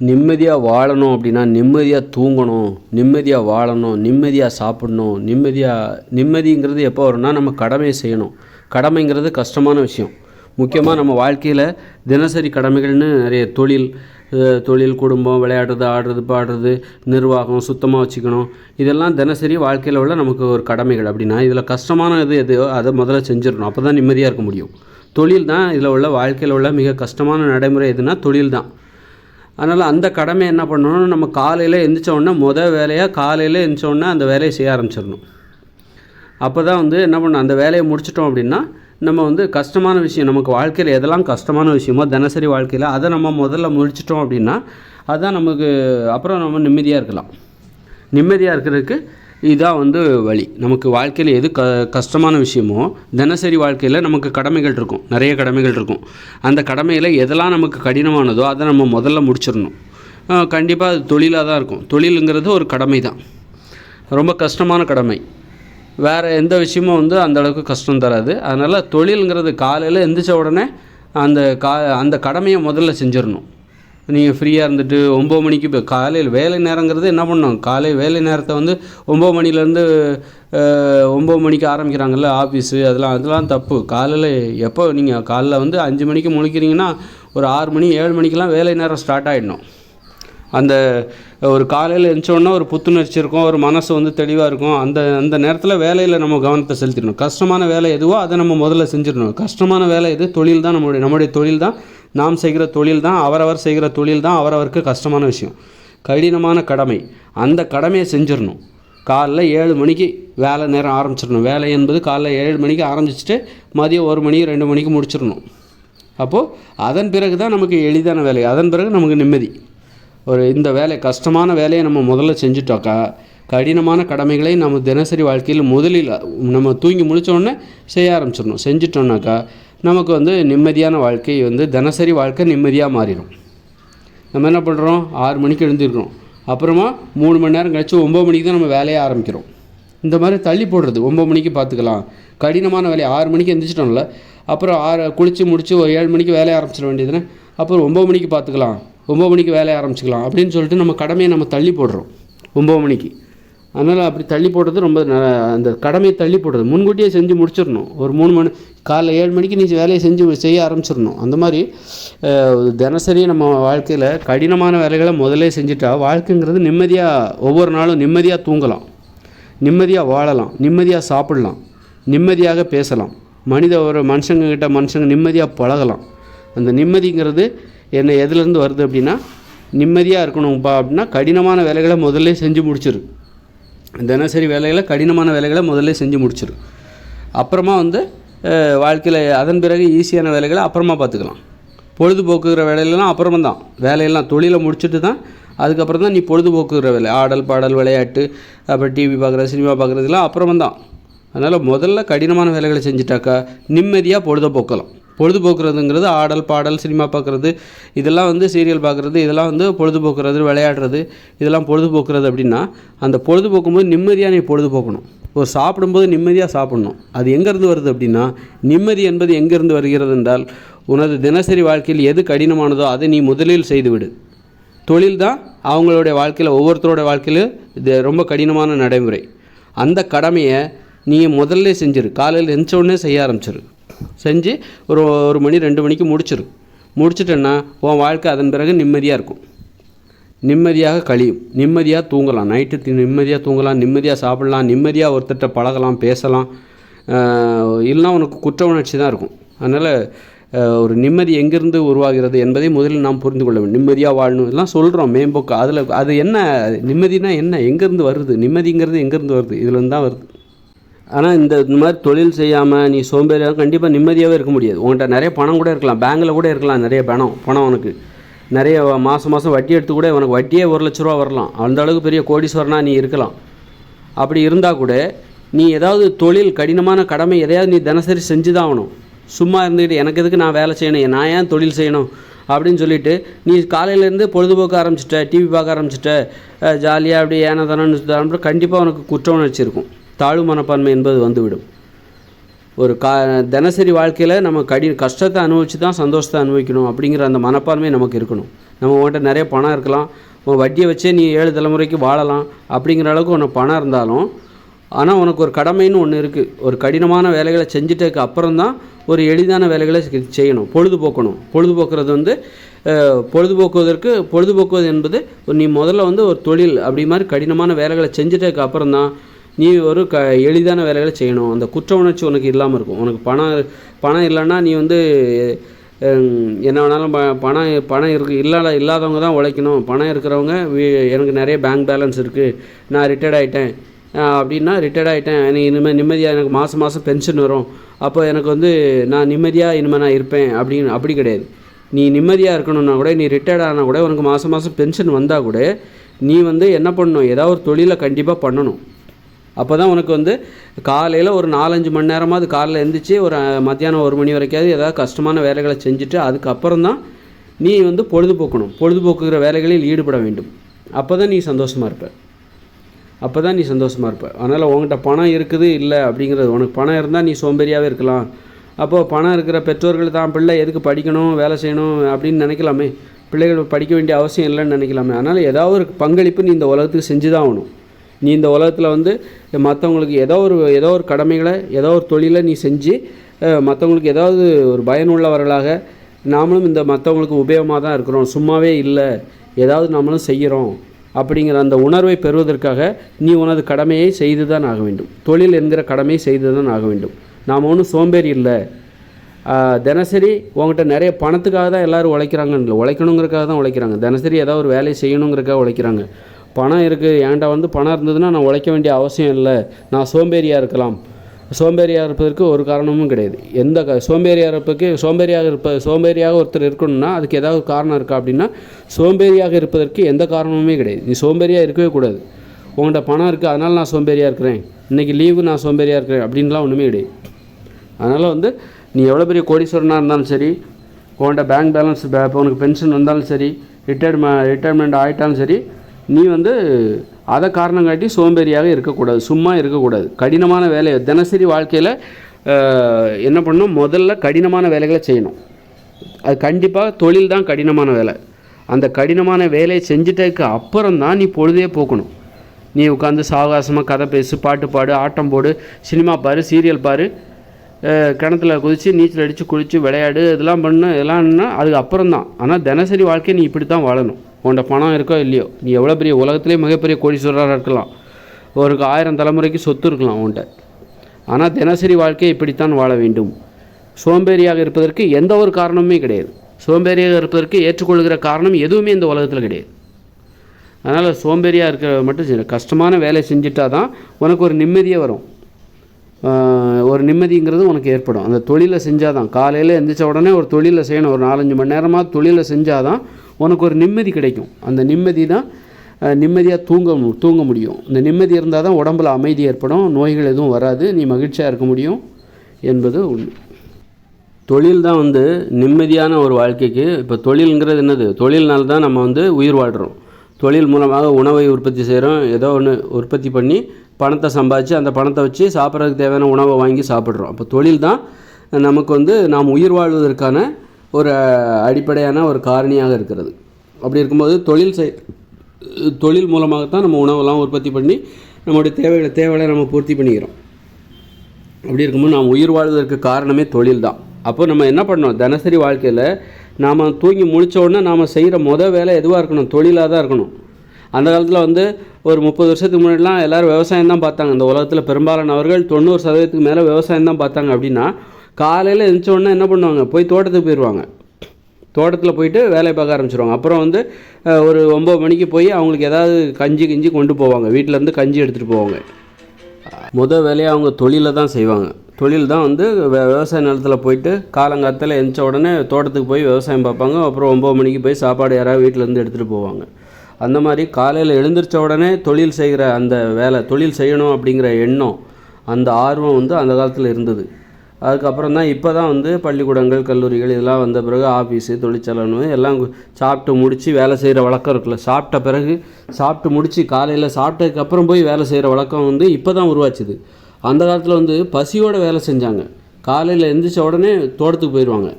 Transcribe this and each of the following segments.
நிம்மதியாக வாழணும் அப்படின்னா நிம்மதியாக தூங்கணும் நிம்மதியாக வாழணும் நிம்மதியாக சாப்பிடணும் நிம்மதியாக நிம்மதிங்கிறது எப்போ வரும்னா நம்ம கடமையை செய்யணும். கடமைங்கிறது கஷ்டமான விஷயம். முக்கியமாக நம்ம வாழ்க்கையில் தினசரி கடமைகள்னு நிறைய தொழில் தொழில் குடும்பம் விளையாடுறது ஆடுறது பாடுறது நிர்வாகம் சுத்தமாக வச்சுக்கணும். இதெல்லாம் தினசரி வாழ்க்கையில் உள்ள நமக்கு ஒரு கடமைகள் அப்படின்னா இதில் கஷ்டமான இது எதையோ அதை முதல்ல செஞ்சிடணும். அப்போ தான் நிம்மதியாக இருக்க முடியும். தொழில் தான் இதில் உள்ள வாழ்க்கையில் உள்ள மிக கஷ்டமான நடைமுறை எதுனா தொழில் தான். அதனால் அந்த கடமை என்ன பண்ணணும் நம்ம காலையில் எந்திரிச்ச உடனே மொதல் வேலையாக காலையில் எந்திரிச்ச அந்த வேலையை செய்ய ஆரம்பிச்சிடணும். அப்போ தான் வந்து என்ன பண்ணணும் அந்த வேலையை முடிச்சிட்டோம் அப்படின்னா நம்ம வந்து கஷ்டமான விஷயம் நமக்கு வாழ்க்கையில் எதெல்லாம் கஷ்டமான விஷயமோ தினசரி வாழ்க்கையில் அதை நம்ம முதல்ல முடிச்சிட்டோம் அப்படின்னா அதுதான் நமக்கு அப்புறம் நம்ம நிம்மதியாக இருக்கலாம். நிம்மதியாக இருக்கிறதுக்கு இதுதான் வந்து வழி. நமக்கு வாழ்க்கையில் எது க கஷ்டமான விஷயமோ தினசரி வாழ்க்கையில் நமக்கு கடமைகள் இருக்கும். நிறைய கடமைகள் இருக்கும். அந்த கடமையில் எதெல்லாம் நமக்கு கடினமானதோ அதை நம்ம முதல்ல முடிச்சிடணும். கண்டிப்பாக அது தொழிலாக தான் இருக்கும். தொழிலுங்கிறது ஒரு கடமை தான். ரொம்ப கஷ்டமான கடமை. வேறு எந்த விஷயமும் வந்து அந்த அளவுக்கு கஷ்டம் தராது. அதனால் தொழிலுங்கிறது காலையில் எந்திரிச்ச உடனே அந்த கா அந்த கடமையை முதல்ல செஞ்சிடணும். நீங்கள் ஃப்ரீயாக இருந்துட்டு ஒம்பது மணிக்கு இப்போ காலையில் வேலை நேரங்கிறது என்ன பண்ணோம்? காலை வேலை நேரத்தை வந்து ஒம்பது மணிலேருந்து ஒம்பது மணிக்கு ஆரம்பிக்கிறாங்கல்ல ஆஃபீஸு அதெல்லாம் அதெல்லாம் தப்பு. காலையில் எப்போ நீங்கள் காலைல வந்து அஞ்சு மணிக்கு முழிக்கிறீங்கன்னா ஒரு ஆறு மணி ஏழு மணிக்கெலாம் வேலை நேரம் ஸ்டார்ட் ஆகிடணும் அந்த ஒரு காலையில் எழுந்தோடனே ஒரு புத்துணர்ச்சி இருக்கும் ஒரு மனசு வந்து தெளிவாக இருக்கும். அந்த அந்த நேரத்தில் வேலையில் நம்ம கவனத்தை செலுத்திடணும். கஷ்டமான வேலை எதுவோ அதை நம்ம முதல்ல செஞ்சிடணும். கஷ்டமான வேலை எது? தொழில் தான் நம்மளுடைய நம்முடைய தொழில் தான் நாம் செய்கிற தொழில் தான் அவரவர் செய்கிற தொழில் தான் அவரவருக்கு கஷ்டமான விஷயம். கடினமான கடமை. அந்த கடமையை செஞ்சிடணும். காலைல ஏழு மணிக்கு வேலை நேரம் ஆரம்பிச்சிடணும். வேலை என்பது காலைல ஏழு மணிக்கு ஆரம்பிச்சிட்டு மதியம் ஒரு மணி ரெண்டு மணிக்கு முடிச்சிடணும். அப்போது அதன் பிறகு தான் நமக்கு எளிதான வேலை. அதன் பிறகு நமக்கு நிம்மதி. ஒரு இந்த வேலை கஷ்டமான வேலையை நம்ம முதல்ல செஞ்சுட்டோக்கா கடினமான கடமைகளை நம்ம தினசரி வாழ்க்கையில் முதலில் நம்ம தூங்கி முடித்தோடனே செய்ய ஆரம்பிச்சிடணும். செஞ்சிட்டோம்னாக்கா நமக்கு வந்து நிம்மதியான வாழ்க்கை வந்து தினசரி வாழ்க்கை நிம்மதியாக மாறிடும். நம்ம என்ன பண்ணுறோம் ஆறு மணிக்கு எழுந்திருக்கிறோம். அப்புறமா மூணு மணி நேரம் கழித்து ஒம்பது மணிக்கு தான் நம்ம வேலையை ஆரம்பிக்கிறோம். இந்த மாதிரி தள்ளி போடுறது. ஒம்பது மணிக்கு பார்த்துக்கலாம். கடினமான வேலையை ஆறு மணிக்கு எந்திரிச்சிட்டோம்ல. அப்புறம் ஆறு குளித்து முடித்து ஒரு ஏழு மணிக்கு வேலையை ஆரம்பிச்சிட வேண்டியதுன்னு அப்புறம் ஒம்பது மணிக்கு பார்த்துக்கலாம். ஒம்பது மணிக்கு வேலையை ஆரம்பிச்சிக்கலாம். அப்படின்னு சொல்லிட்டு நம்ம கடமையை நம்ம தள்ளி போடுறோம். ஒம்பது மணிக்கு. அதனால் அப்படி தள்ளி போடுறது ரொம்ப ந- அந்த கடமையை தள்ளி போடுறது. முன்கூட்டியே செஞ்சு முடிச்சிடணும். ஒரு மூணு மணி காலைல ஏழு மணிக்கு நீ வேலையை செஞ்சு செய்ய ஆரம்பிச்சிடணும். அந்த மாதிரி தினசரி நம்ம வாழ்க்கையில் கடினமான வேலைகளை முதல்ல செஞ்சுட்டா வாழ்க்கைங்கிறது நிம்மதியாக ஒவ்வொரு நாளும் நிம்மதியாக தூங்கலாம். நிம்மதியாக வாழலாம். நிம்மதியாக சாப்பிடலாம். நிம்மதியாக பேசலாம். மனித ஒரு மனுஷங்கக்கிட்ட மனுஷங்க நிம்மதியாக பழகலாம். அந்த நிம்மதிங்கிறது என்ன எதுலேருந்து வருது அப்படின்னா நிம்மதியாக இருக்கணும்ப்பா அப்படின்னா கடினமான வேலைகளை முதல்ல செஞ்சு முடிச்சிரு. தினசரி வேலைகளை கடினமான வேலைகளை முதல்ல செஞ்சு முடிச்சிடும் அப்புறமா வந்து வாழ்க்கையில் அதன் பிறகு ஈஸியான வேலைகளை அப்புறமா பார்த்துக்கலாம். பொழுதுபோக்குகிற வேலையெல்லாம் அப்புறமா தான் வேலையெல்லாம் தொழிலை முடிச்சுட்டு தான் அதுக்கப்புறம் தான் நீ பொழுதுபோக்குகிற வேலை. ஆடல் பாடல் விளையாட்டு அப்புறம் டிவி பார்க்குறது சினிமா பார்க்குறதுலாம் அப்புறமா தான் அதனால் முதல்ல கடினமான வேலைகளை செஞ்சுட்டாக்கா நிம்மதியாக பொழுதுபோக்கலாம் பொழுதுபோக்குறதுங்கிறது ஆடல் பாடல் சினிமா பார்க்குறது இதெல்லாம் வந்து சீரியல் பார்க்குறது இதெல்லாம் வந்து பொழுதுபோக்குறது விளையாடுறது இதெல்லாம் பொழுதுபோக்குறது அப்படின்னா அந்த பொழுதுபோக்கும்போது நிம்மதியாக நீ பொழுதுபோக்கணும். ஒரு சாப்பிடும்போது நிம்மதியாக சாப்பிடணும். அது எங்கேருந்து வருது அப்படின்னா நிம்மதி என்பது எங்கேருந்து வருகிறது என்றால் உனது தினசரி வாழ்க்கையில் எது கடினமானதோ அதை நீ முதலில் செய்துவிடு. தொழில் தான் அவங்களுடைய வாழ்க்கையில் ஒவ்வொருத்தரோட வாழ்க்கையில் இது ரொம்ப கடினமான நடைமுறை. அந்த கடமையை நீ முதல்ல செஞ்சிரு. காலையில் எந்த உடனே செய்ய ஆரம்பிச்சிரு. செஞ்சு ஒரு ஒரு மணி ரெண்டு மணிக்கு முடிச்சிரு. முடிச்சிட்டேன்னா உன் வாழ்க்கை அதன் பிறகு நிம்மதியாக இருக்கும். நிம்மதியாக கழியும். நிம்மதியாக தூங்கலாம். நைட்டு நிம்மதியாக தூங்கலாம் நிம்மதியாக சாப்பிடலாம் நிம்மதியாக ஒருத்தர்கிட்ட பழகலாம் பேசலாம். இல்லைனா இல்லைன்னா உனக்கு குற்ற உணர்ச்சி தான் இருக்கும். அதனால் ஒரு நிம்மதி எங்கிருந்து உருவாகிறது என்பதை முதலில் நாம் புரிந்து கொள்ள வேண்டும். நிம்மதியாக வாழணும். இதெல்லாம் சொல்கிறோம் மேம்போக்கு. அதில் அது என்ன? நிம்மதினா என்ன? எங்கேருந்து வருது? நிம்மதிங்கிறது எங்கேருந்து வருது? இதுலேருந்து தான் வருது. ஆனால் இந்த இந்த மாதிரி தொழில் செய்யாமல் நீ சோம்பேறியாக கண்டிப்பாக நிம்மதியாகவே இருக்க முடியாது. உன்கிட்ட நிறைய பணம் கூட இருக்கலாம். பேங்கில் கூட இருக்கலாம் நிறைய பணம் பணம் உனக்கு நிறைய மாதம் மாதம் வட்டி எடுத்து கூட உனக்கு வட்டியே ஒரு லட்ச ரூபா வரலாம். அந்த அளவுக்கு பெரிய கோடீஸ்வரனாக நீ இருக்கலாம். அப்படி இருந்தால் கூட நீ ஏதாவது தொழில் கடினமான கடமை எதையாவது நீ தினசரி செஞ்சு தான் ஆகணும். சும்மா இருந்துக்கிட்டு எனக்கு எதுக்கு நான் வேலை செய்யணும்? நான் ஏன் தொழில் செய்யணும்? அப்படின்னு சொல்லிட்டு நீ காலையிலேருந்து பொழுதுபோக்க ஆரம்பிச்சிட்ட டிவி பார்க்க ஆரம்பிச்சிட்ட ஜாலியாக அப்படி ஏனோ தானோன்னு கண்டிப்பாக உனக்கு குற்ற உணர்ச்சி இருக்கும். தாழ்வு மனப்பான்மை என்பது வந்துவிடும். ஒரு கா தினசரி வாழ்க்கையில் நம்ம கடி கஷ்டத்தை அனுபவித்து தான் சந்தோஷத்தை அனுபவிக்கணும் அப்படிங்கிற அந்த மனப்பான்மை நமக்கு இருக்கணும். நம்ம உன்கிட்ட நிறைய பணம் இருக்கலாம். உன் வட்டியை வச்சே நீ ஏழு தலைமுறைக்கு வாழலாம் அப்படிங்கிற அளவுக்கு உனக்கு பணம் இருந்தாலும் ஆனால் உனக்கு ஒரு கடமைன்னு ஒன்று இருக்குது ஒரு கடினமான வேலைகளை செஞ்சுட்டதுக்கு அப்புறம் தான் ஒரு எளிதான வேலைகளை செய்யணும். பொழுதுபோக்கணும். பொழுதுபோக்குறது வந்து பொழுதுபோக்குவதற்கு பொழுதுபோக்குவது என்பது ஒரு நீ முதல்ல வந்து ஒரு தொழில் அப்படி மாதிரி கடினமான வேலைகளை செஞ்சுட்டதுக்கு அப்புறம் தான் நீ ஒரு க எளிதான வேலைகளை செய்யணும். அந்த குற்ற உணர்ச்சி உனக்கு இல்லாமல் இருக்கும். உனக்கு பணம் பணம் இல்லைன்னா நீ வந்து என்ன வேணாலும் ப பணம் பணம் இருக்கு இல்லாத இல்லாதவங்க தான் உழைக்கணும். பணம் இருக்கிறவங்க எனக்கு நிறைய பேங்க் பேலன்ஸ் இருக்குது நான் ரிட்டையர்ட் ஆகிட்டேன் அப்படின்னா ரிட்டையர்ட் ஆகிட்டேன் எனக்கு இனிமேல் நிம்மதியாக எனக்கு மாதம் மாதம் பென்ஷன் வரும். அப்போ எனக்கு வந்து நான் நிம்மதியாக இனிமேல் நான் இருப்பேன். அப்படின்னு அப்படி கிடையாது. நீ நிம்மதியாக இருக்கணும்னா கூட நீ ரிட்டையர்ட் ஆனால் கூட உனக்கு மாதம் மாதம் பென்ஷன் வந்தால் கூட நீ வந்து என்ன பண்ணணும்? ஏதாவது ஒரு தொழிலை கண்டிப்பாக பண்ணணும். அப்போ தான் உனக்கு வந்து காலையில் ஒரு நாலஞ்சு மணி நேரமாவது காலையில் எழுந்திரிச்சு ஒரு மத்தியானம் ஒரு மணி வரைக்காவது ஏதாவது கஷ்டமான வேலைகளை செஞ்சுட்டு அதுக்கப்புறம் தான் நீ வந்து பொழுதுபோக்கணும். பொழுதுபோக்குகிற வேலைகளில் ஈடுபட வேண்டும். அப்போ தான் நீ சந்தோஷமாக இருப்ப. அப்போ தான் நீ சந்தோஷமாக இருப்ப. அதனால் உன்கிட்ட பணம் இருக்குது இல்லை அப்படிங்கிறது உனக்கு பணம் இருந்தால் நீ சோம்பேறியாகவே இருக்கலாம். அப்போது பணம் இருக்கிற பெற்றோர்கள் தான் பிள்ளை எதுக்கு படிக்கணும் வேலை செய்யணும் அப்படின்னு நினைக்கலாமே. பிள்ளைகள் படிக்க வேண்டிய அவசியம் இல்லைன்னு நினைக்கலாமே. அதனால் ஏதாவது ஒரு பங்களிப்பு நீ இந்த உலகத்துக்கு செஞ்சு தான் ஆகணும். நீ இந்த உலகத்தில் வந்து மற்றவங்களுக்கு ஏதோ ஒரு ஏதோ ஒரு கடமைகளை ஏதோ ஒரு தொழிலை நீ செஞ்சு மற்றவங்களுக்கு ஏதாவது ஒரு பயனுள்ளவர்களாக நாமளும் இந்த மற்றவங்களுக்கு உபயோகமாக தான் இருக்கிறோம். சும்மாவே இல்லை. ஏதாவது நாமளும் செய்கிறோம் அப்படிங்கிற அந்த உணர்வை பெறுவதற்காக நீ உனது கடமையை செய்து தான் ஆக வேண்டும். தொழில் என்கிற கடமையை செய்து தான் ஆக வேண்டும். நாம் ஒன்றும் சோம்பேறி இல்லை. தினசரி உங்ககிட்ட நிறைய பணத்துக்காக தான் எல்லோரும் உழைக்கிறாங்கன்னு இல்லை. உழைக்கணுங்கிறக்காக தான் உழைக்கிறாங்க. தினசரி ஏதாவது ஒரு வேலையை செய்யணுங்கிறக்காக உழைக்கிறாங்க. பணம் இருக்குது என்கிட்ட வந்து பணம் இருந்ததுன்னா நான் உழைக்க வேண்டிய அவசியம் இல்லை. நான் சோம்பேறியாக இருக்கலாம். சோம்பேறியாக இருப்பதற்கு ஒரு காரணமும் கிடையாது. எந்த க சோம்பேறியாக இருப்பதுக்கு சோம்பேறியாக இருப்ப சோம்பேறியாக ஒருத்தர் இருக்கணும்னா அதுக்கு ஏதாவது காரணம் இருக்கா அப்படின்னா சோம்பேறியாக இருப்பதற்கு எந்த காரணமுமே கிடையாது. நீ சோம்பேறியாக இருக்கவே கூடாது. உங்கள்கிட்ட பணம் இருக்குது அதனால் நான் சோம்பேறியாக இருக்கிறேன். இன்றைக்கி லீவு நான் சோம்பேறியாக இருக்கிறேன் அப்படின்லாம் ஒன்றுமே கிடையாது. அதனால் வந்து நீ எவ்வளோ பெரிய கோடீஸ்வரனாக இருந்தாலும் சரி உன்கிட்ட பேங்க் பேலன்ஸ் இப்போ உனக்கு பென்ஷன் வந்தாலும் சரி ரிட்டையர்மெ ரிட்டையர்மெண்ட் ஆகிட்டாலும் சரி நீ வந்து அதை காரணம் காட்டி சோம்பேறியாக இருக்கக்கூடாது சும்மா இருக்கக்கூடாது. கடினமான வேலையை தினசரி வாழ்க்கையில் என்ன பண்ணணும்? முதல்ல கடினமான வேலைகளை செய்யணும். அது கண்டிப்பாக தொழில் தான் கடினமான வேலை. அந்த கடினமான வேலையை செஞ்சுட்டதுக்கு அப்புறம் தான் நீ பொழுதே போக்கணும். நீ உட்காந்து சாவகாசமாக கதை பேசு பாட்டு பாடு ஆட்டம் போடு சினிமா பாரு சீரியல் பாரு கிணத்துல குதித்து நீச்சல் அடித்து குளித்து விளையாடு இதெல்லாம் பண்ணு இதெல்லாம்னா அதுக்கு அப்புறம் தான். ஆனால் தினசரி வாழ்க்கையை நீ இப்படி தான் வாழணும். உன்கிட்ட பணம் இருக்கோ இல்லையோ நீ எவ்வளோ பெரிய உலகத்திலே மிகப்பெரிய கோடீஸ்வரராக இருக்கலாம். ஒரு ஆயிரம் தலைமுறைக்கு சொத்து இருக்கலாம் உன்கிட்ட. ஆனால் தினசரி வாழ்க்கையை இப்படித்தான் வாழ வேண்டும். சோம்பேறியாக இருப்பதற்கு எந்த ஒரு காரணமுமே கிடையாது. சோம்பேறியாக இருப்பதற்கு ஏற்றுக்கொள்கிற காரணம் எதுவுமே இந்த உலகத்தில் கிடையாது. அதனால் சோம்பேறியாக இருக்கிற மட்டும் கஷ்டமான வேலை செஞ்சுட்டா தான் உனக்கு ஒரு நிம்மதியே வரும். ஒரு நிம்மதிங்கிறது உனக்கு ஏற்படும். அந்த தொழிலை செஞ்சால் தான் காலையில் எந்திரிச்ச உடனே ஒரு தொழிலை செய்யணும். ஒரு நாலஞ்சு மணி நேரமாக தொழிலை செஞ்சால் தான் உனக்கு ஒரு நிம்மதி கிடைக்கும். அந்த நிம்மதி தான் நிம்மதியாக தூங்க மு- தூங்க முடியும். இந்த நிம்மதி இருந்தால் தான் உடம்புல அமைதி ஏற்படும். நோய்கள் எதுவும் வராது. நீ மகிழ்ச்சியாக இருக்க முடியும் என்பது உண்மை. தொழில் தான் வந்து நிம்மதியான ஒரு வாழ்க்கைக்கு இப்போ தொழிலுங்கிறது என்னது? தொழில்னால தான் நம்ம வந்து உயிர் வாழ்கிறோம் தொழில் மூலமாக உணவை உற்பத்தி செய்கிறோம் ஏதோ ஒன்று உற்பத்தி பண்ணி பணத்தை சம்பாதிச்சு அந்த பணத்தை வச்சு சாப்பிட்றதுக்கு தேவையான உணவை வாங்கி சாப்பிட்றோம். அப்போ தொழில் தான் நமக்கு வந்து நாம் உயிர் வாழ்வதற்கான ஒரு அடிப்படையான ஒரு காரணியாக இருக்கிறது. அப்படி இருக்கும்போது தொழில் செய் தொழில் மூலமாகத்தான் நம்ம உணவெல்லாம் உற்பத்தி பண்ணி நம்மளுடைய தேவைகளை தேவைகளை நம்ம பூர்த்தி பண்ணிக்கிறோம். அப்படி இருக்கும்போது நாம் உயிர் வாழ்வதற்கு காரணமே தொழில் தான். அப்போ நம்ம என்ன பண்ணோம் தினசரி வாழ்க்கையில் நாம் தூங்கி முழிச்ச உடனே நாம் செய்கிற மொதல் வேலை எதுவாக இருக்கணும்? தொழிலாக தான் இருக்கணும். அந்த காலத்தில் வந்து ஒரு முப்பது வருஷத்துக்கு முன்னாடிலாம் எல்லோரும் விவசாயம் தான் பார்த்தாங்க. இந்த உலகத்தில் பெரும்பாலானவர்கள் தொண்ணூறு சதவீதத்துக்கு மேலே விவசாயம் தான் பார்த்தாங்க அப்படின்னா காலையில் எழுந்தோடனே என்ன பண்ணுவாங்க? போய் தோட்டத்துக்கு போயிடுவாங்க தோட்டத்தில் போயிட்டு வேலையை பார்க்க ஆரம்பிச்சிருவாங்க. அப்புறம் வந்து ஒரு ஒம்பது மணிக்கு போய் அவங்களுக்கு ஏதாவது கஞ்சி கிஞ்சி கொண்டு போவாங்க. வீட்டிலேருந்து கஞ்சி எடுத்துகிட்டு போவாங்க. முத வேலையை அவங்க தொழிலை தான் செய்வாங்க. தொழில் தான் வந்து விவசாய நிலத்தில் போயிட்டு காலங்காலத்தில் எழுந்த உடனே தோட்டத்துக்கு போய் விவசாயம் பார்ப்பாங்க. அப்புறம் ஒம்பது மணிக்கு போய் சாப்பாடு யாராவது வீட்டிலேருந்து எடுத்துகிட்டு போவாங்க. அந்த மாதிரி காலையில் எழுந்திரிச்ச உடனே தொழில் செய்கிற அந்த வேலை தொழில் செய்யணும் அப்படிங்கிற எண்ணம் அந்த ஆர்வம் வந்து அந்த காலத்தில் இருந்தது. அதுக்கப்புறம் தான் இப்போ தான் வந்து பள்ளிக்கூடங்கள் கல்லூரிகள் இதெல்லாம் வந்த பிறகு ஆஃபீஸு தொழிற்சாலைன்னு எல்லாம் சாப்பிட்டு முடித்து வேலை செய்கிற வழக்கம் இருக்குல்ல. சாப்பிட்ட பிறகு சாப்பிட்டு முடித்து காலையில் சாப்பிட்டதுக்கப்புறம் போய் வேலை செய்கிற வழக்கம் வந்து இப்போ தான் உருவாச்சுது. அந்த காலத்தில் வந்து பசியோடு வேலை செஞ்சாங்க. காலையில் எந்திரிச்ச உடனே தோட்டத்துக்கு போயிடுவாங்க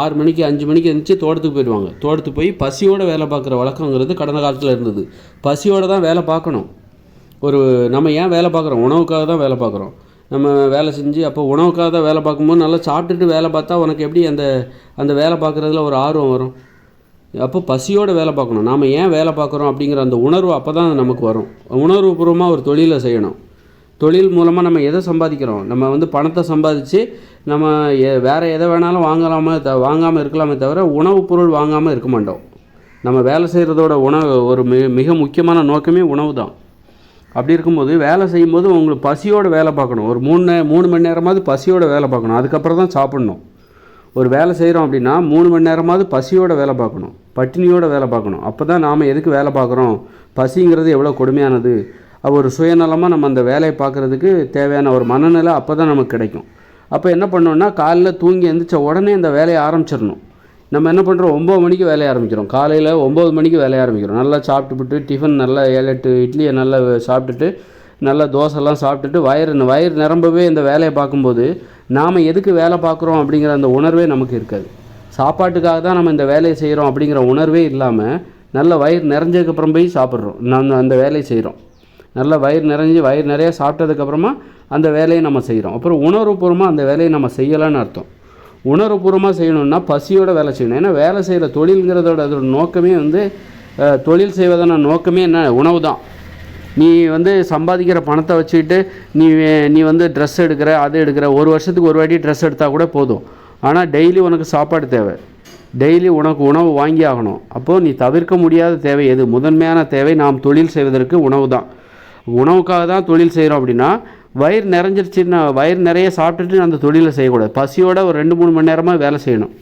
ஆறு மணிக்கு அஞ்சு மணிக்கு எழுந்திரிச்சு தோட்டத்துக்கு போயிடுவாங்க தோட்டத்துக்கு போய் பசியோடு வேலை பார்க்குற வழக்கங்கிறது கடந்த காலத்தில் இருந்தது. பசியோடு தான் வேலை பார்க்கணும். ஒரு நம்ம ஏன் வேலை பார்க்குறோம்? உணவுக்காக தான் வேலை பார்க்குறோம். நம்ம வேலை செஞ்சு அப்போ உணவுக்காக தான் வேலை பார்க்கும்போது நல்லா சாப்பிட்டுட்டு வேலை பார்த்தா உனக்கு எப்படி அந்த அந்த வேலை பார்க்குறதுல ஒரு ஆர்வம் வரும்? அப்போ பசியோடு வேலை பார்க்கணும். நாம் ஏன் வேலை பார்க்குறோம் அப்படிங்கிற அந்த உணர்வு அப்போ தான் நமக்கு வரும். உணர்வுபூர்வமாக ஒரு தொழிலை செய்யணும். தொழில் மூலமாக நம்ம எதை சம்பாதிக்கிறோம்? நம்ம வந்து பணத்தை சம்பாதிச்சு நம்ம எ வேறு எதை வேணாலும் வாங்கலாமல் த வாங்காமல் இருக்கலாமே தவிர உணவுப் பொருள் வாங்காமல் இருக்க மாட்டோம். நம்ம வேலை செய்கிறதோட உணவு ஒரு மிக மிக முக்கியமான நோக்கமே உணவு தான். அப்படி இருக்கும்போது வேலை செய்யும்போது உங்களுக்கு பசியோட வேலை பார்க்கணும். ஒரு மூணு மூணு மணி நேரமாவது பசியோட வேலை பார்க்கணும். அதுக்கப்புறம் தான் சாப்பிட்ணும். ஒரு வேலை செய்கிறோம் அப்படின்னா மூணு மணி நேரமாவது பசியோட வேலை பார்க்கணும். பட்டினியோட வேலை பார்க்கணும். அப்போ தான் நாம் எதுக்கு வேலை பார்க்குறோம்? பசிங்கிறது எவ்வளோ கொடுமையானது. ஒரு சுயநலமாக நம்ம அந்த வேலையை பார்க்குறதுக்கு தேவையான ஒரு மனநிலை அப்போ தான் நமக்கு கிடைக்கும். அப்போ என்ன பண்ணோன்னா காலைல தூங்கி எழுந்திரிச்ச உடனே இந்த வேலையை ஆரம்பிச்சிடணும். நம்ம என்ன பண்ணுறோம் ஒம்பது மணிக்கு வேலையை ஆரம்பிக்கிறோம். காலையில் ஒம்பது மணிக்கு வேலையை ஆரம்பிக்கிறோம். நல்லா சாப்பிட்டுவிட்டு டிஃபன் நல்லா ஏழு எட்டு இட்லியை நல்லா சாப்பிட்டுட்டு நல்லா தோசைலாம் சாப்பிட்டுட்டு வயிறு வயிறு நிரம்பவே இந்த வேலையை பார்க்கும்போது நாம் எதுக்கு வேலை பார்க்குறோம் அப்படிங்கிற அந்த உணர்வே நமக்கு இருக்காது. சாப்பாட்டுக்காக தான் நம்ம இந்த வேலையை செய்கிறோம் அப்படிங்கிற உணர்வே இல்லாமல் நல்ல வயிறு நிறைஞ்சதுக்கப்புறம் போய் சாப்பிட்றோம். நான் அந்த வேலையை செய்கிறோம். நல்லா வயிறு நிறைஞ்சு வயிறு நிறையா சாப்பிட்டதுக்கப்புறமா அந்த வேலையை நம்ம செய்கிறோம். அப்புறம் உணர்வுபூர்வமாக அந்த வேலையை நம்ம செய்யலான்னு அர்த்தம். உணர்வுபூர்வமாக செய்யணும்னா பசியோட வேலை செய்யணும். ஏன்னா வேலை செய்கிற தொழில்ங்கிறதோட அதோட நோக்கமே வந்து தொழில் செய்வதான நோக்கமே என்ன? உணவு தான். நீ வந்து சம்பாதிக்கிற பணத்தை வச்சுக்கிட்டு நீ நீ வந்து ட்ரெஸ் எடுக்கிற அது எடுக்கிற ஒரு வருஷத்துக்கு ஒரு வாட்டி ட்ரெஸ் எடுத்தால் கூட போதும். ஆனால் டெய்லி உனக்கு சாப்பாடு தேவை. டெய்லி உனக்கு உணவு வாங்கி ஆகணும். அப்போது நீ தவிர்க்க முடியாத தேவை எது? முதன்மையான தேவை நாம் தொழில் செய்வதற்கு உணவு தான். உணவுக்காக தான் தொழில் செய்கிறோம் அப்படின்னா வயிறு நிறைஞ்சிருச்சுன்னா வயிறு நிறைய சாப்பிட்டுட்டு அந்த தொழிலை செய்யக்கூடாது. பசியோட ஒரு ரெண்டு மூணு மணி நேரமாக வேலை செய்யணும்.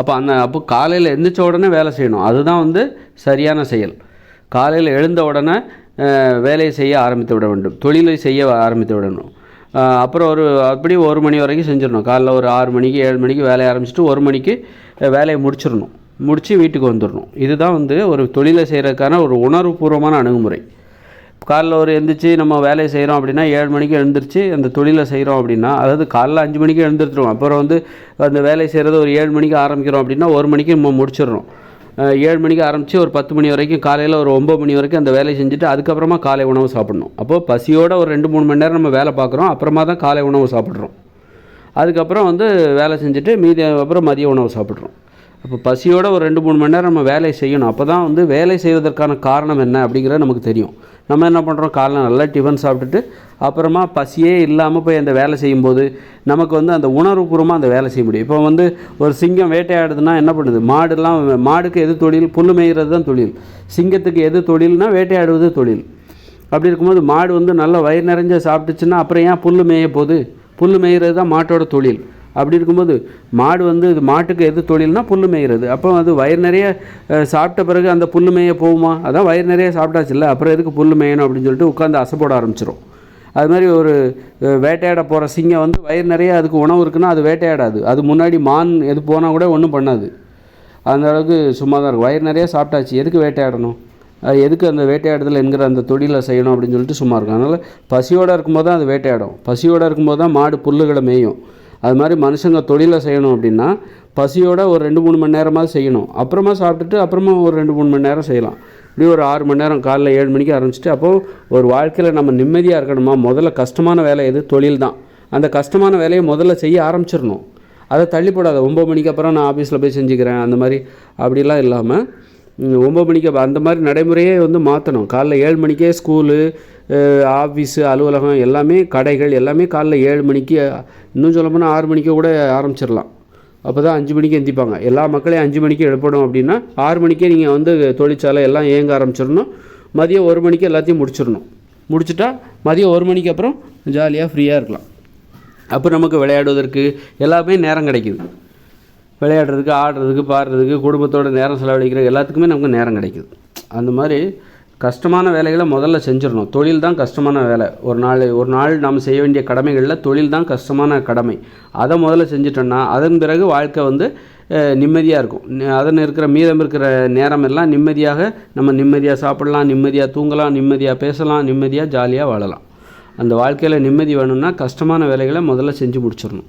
அப்போ அந்த அப்போ காலையில் எழுந்திரிச்ச உடனே வேலை செய்யணும். அதுதான் வந்து சரியான செயல். காலையில் எழுந்த உடனே வேலையை செய்ய ஆரம்பித்து விட வேண்டும். தொழிலை செய்ய ஆரம்பித்து விடணும். அப்புறம் ஒரு அப்படி ஒரு மணி வரைக்கும் செஞ்சிடணும். காலைல ஒரு ஆறு மணிக்கு ஏழு மணிக்கு வேலையை ஆரம்பிச்சிட்டு ஒரு மணிக்கு வேலையை முடிச்சிடணும். முடித்து வீட்டுக்கு வந்துடணும். இதுதான் வந்து ஒரு தொழிலை செய்கிறதுக்கான ஒரு உணர்வுபூர்வமான அணுகுமுறை. காலைல ஒரு எழுந்திரிச்சு நம்ம வேலையை செய்கிறோம் அப்படின்னா ஏழு மணிக்கு எழுந்திரிச்சு அந்த தொழிலை செய்கிறோம் அப்படின்னா அதாவது காலைல அஞ்சு மணிக்கு எழுந்திரிச்சிரும் அப்புறம் வந்து அந்த வேலையை செய்கிறது ஒரு ஏழு மணிக்கு ஆரம்பிக்கிறோம் அப்படின்னா ஒரு மணிக்கு நம்ம முடிச்சிடுறோம். ஏழு மணிக்கு ஆரம்பித்து ஒரு பத்து மணி வரைக்கும் காலையில் ஒரு ஒம்பது மணி வரைக்கும் அந்த வேலையை செஞ்சுட்டு அதுக்கப்புறமா காலை உணவு சாப்பிடணும். அப்போது பசியோட ஒரு ரெண்டு மூணு மணி நேரம் நம்ம வேலை பார்க்குறோம் அப்புறமா தான் காலை உணவு சாப்பிட்றோம். அதுக்கப்புறம் வந்து வேலை செஞ்சுட்டு மீதி அப்புறம் மதிய உணவு சாப்பிட்றோம். அப்போ பசியோட ஒரு ரெண்டு மூணு மணி நேரம் நம்ம வேலையை செய்யணும். அப்போ தான் வந்து வேலை செய்வதற்கான காரணம் என்ன அப்படிங்கிறது நமக்கு தெரியும். நம்ம என்ன பண்ணுறோம் காலைல நல்லா டிஃபன் சாப்பிட்டுட்டு அப்புறமா பசியே இல்லாமல் போய் அந்த வேலை செய்யும்போது நமக்கு வந்து அந்த உணர்வுபூர்வமாக அந்த வேலை செய்ய முடியும். இப்போ வந்து ஒரு சிங்கம் வேட்டையாடுதுன்னா என்ன பண்ணுது? மாடுலாம் மாடுக்கு எது தொழில்? புல் மேய்கிறது தான் தொழில். சிங்கத்துக்கு எது தொழில்னா வேட்டையாடுவது தொழில். அப்படி இருக்கும்போது மாடு வந்து நல்லா வயிறு நிறைஞ்ச சாப்பிட்டுச்சுன்னா அப்புறம் ஏன் புல் மேய போகுது? புல் மேய்கிறது தான் மாட்டோட தொழில். அப்படி இருக்கும்போது மாடு வந்து இது மாட்டுக்கு எது தொழில்னா புல் மேய்கிறது அப்போ அது வயிறு நிறைய சாப்பிட்ட பிறகு அந்த புல் மேய போகுமா? அதான் வயிறு நிறைய சாப்பிட்டாச்சுல்ல அப்புறம் எதுக்கு புல் மேயணும் அப்படின்னு சொல்லிட்டு உட்காந்து அசைப்போட ஆரம்பிச்சிடும் அது மாதிரி ஒரு வேட்டையாட போகிற சிங்கம் வந்து வயிறு நிறைய அதுக்கு உணவு இருக்குன்னா அது வேட்டையாடாது. அது முன்னாடி மான் எது போனால் கூட ஒன்றும் பண்ணாது. அந்த அளவுக்கு சும்மா தான் இருக்கும். வயிறு நிறைய சாப்பிட்டாச்சு. எதுக்கு வேட்டையாடணும்? எதுக்கு அந்த வேட்டையாடுதல் என்கிற அந்த தொழிலை செய்யணும் அப்படின்னு சொல்லிட்டு சும்மா இருக்கும். அதனால் பசியோடு இருக்கும்போது தான் அது வேட்டையாடும். பசியோடு இருக்கும்போது தான் மாடு புல்லுகளை மேயும். அது மாதிரி மனுஷங்க தொழிலை செய்யணும் அப்படின்னா பசியோட ஒரு ரெண்டு மூணு மணி நேரமாவது செய்யணும். அப்புறமா சாப்பிட்டுட்டு அப்புறமா ஒரு ரெண்டு மூணு மணி நேரம் செய்யலாம். இப்படி ஒரு ஆறு மணி நேரம் காலைல ஏழு மணிக்கு ஆரம்பிச்சிட்டு அப்போது ஒரு வாழ்க்கையில் நம்ம நிம்மதியாக இருக்கணுமா? முதல்ல கஷ்டமான வேலை எது? தொழில் தான் அந்த கஷ்டமான வேலையை முதல்ல செய்ய ஆரம்பிச்சிடணும். அதை தள்ளி போடாத ஒம்பது மணிக்கு அப்புறம் நான் ஆஃபீஸில் போய் செஞ்சுக்கிறேன். அந்த மாதிரி அப்படிலாம் இல்லாமல் ஒம்பது மணிக்கு அந்த மாதிரி நடைமுறையே வந்து மாற்றணும் காலைல ஏழு மணிக்கே ஸ்கூலு ஆஃபீஸு அலுவலகம் எல்லாமே கடைகள் எல்லாமே காலைல ஏழு மணிக்கு இன்னும் சொல்ல போனால் ஆறு மணிக்கு கூட ஆரம்பிச்சிடலாம். அப்போ தான் அஞ்சு மணிக்கு எந்திப்பாங்க. எல்லா மக்களையும் அஞ்சு மணிக்கு எழுப்பணும் அப்படின்னா ஆறு மணிக்கே நீங்கள் வந்து தொழிற்சாலை எல்லாம் இயங்க ஆரம்பிச்சிடணும். மதியம் ஒரு மணிக்கு எல்லாத்தையும் முடிச்சிடணும். முடிச்சிட்டா மதியம் ஒரு மணிக்கு அப்புறம் ஜாலியாக ஃப்ரீயாக இருக்கலாம். அப்போ நமக்கு விளையாடுவதற்கு எல்லாமே நேரம் கிடைக்குது. விளையாடுறதுக்கு ஆடுறதுக்கு பாடுறதுக்கு குடும்பத்தோட நேரம் செலவழிக்கிற எல்லாத்துக்குமே நமக்கு நேரம் கிடைக்குது. அந்த மாதிரி கஷ்டமான வேலைகளை முதல்ல செஞ்சிடணும். தொழில் தான் கஷ்டமான வேலை. ஒரு நாள் ஒரு நாள் நாம் செய்ய வேண்டிய கடமைகளில் தொழில் தான் கஷ்டமான கடமை. அதை முதல்ல செஞ்சிட்டோன்னா அதன் பிறகு வாழ்க்கை வந்து நிம்மதியாக இருக்கும். அதன் இருக்கிற மீதம் இருக்கிற நேரம் எல்லாம் நிம்மதியாக நம்ம நிம்மதியாக சாப்பிடலாம் நிம்மதியாக தூங்கலாம் நிம்மதியாக பேசலாம் நிம்மதியாக ஜாலியாக வாழலாம். அந்த வாழ்க்கையில் நிம்மதி வேணும்னா கஷ்டமான வேலைகளை முதல்ல செஞ்சு முடிச்சிடணும்.